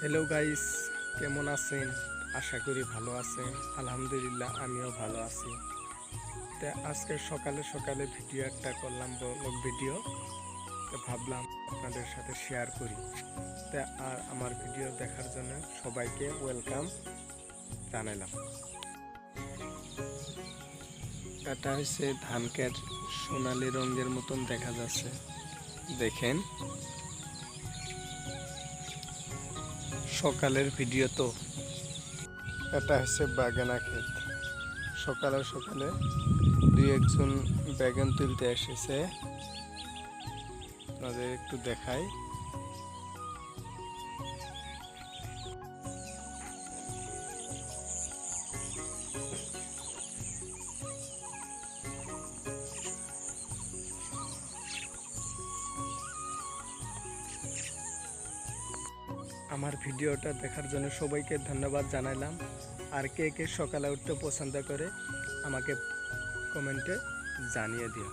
Hello guys কেমন আছেন? আশা করি ভালো আছেন। আলহামদুলিল্লাহ, আমিও ভালো আছি। তা আজকে সকালে সকালে ভিডিও একটা করলাম ব্লগ ভিডিও তো ভাবলাম আপনাদের সাথে শেয়ার করি। তা আর আমার ভিডিও দেখার জন্য সবাইকে ওয়েলকাম জানালাম। এটা হচ্ছে ধানকের সোনালি রঙের মতন দেখা যাচ্ছে। দেখেন। সকালের ভিডিও তো। এটা হচ্ছে বাগানা ক্ষেত। সকালে সকালে দুই একজন ব্যাগান তুলতে এসেছে। আপনাদের একটু দেখাই। আমার ভিডিওটা দেখার জন্য সবাইকে ধন্যবাদ জানাইলাম। আর কে কে সকালে উঠতে পছন্দ করে, আমাকে কমেন্টে জানিয়ে দিও।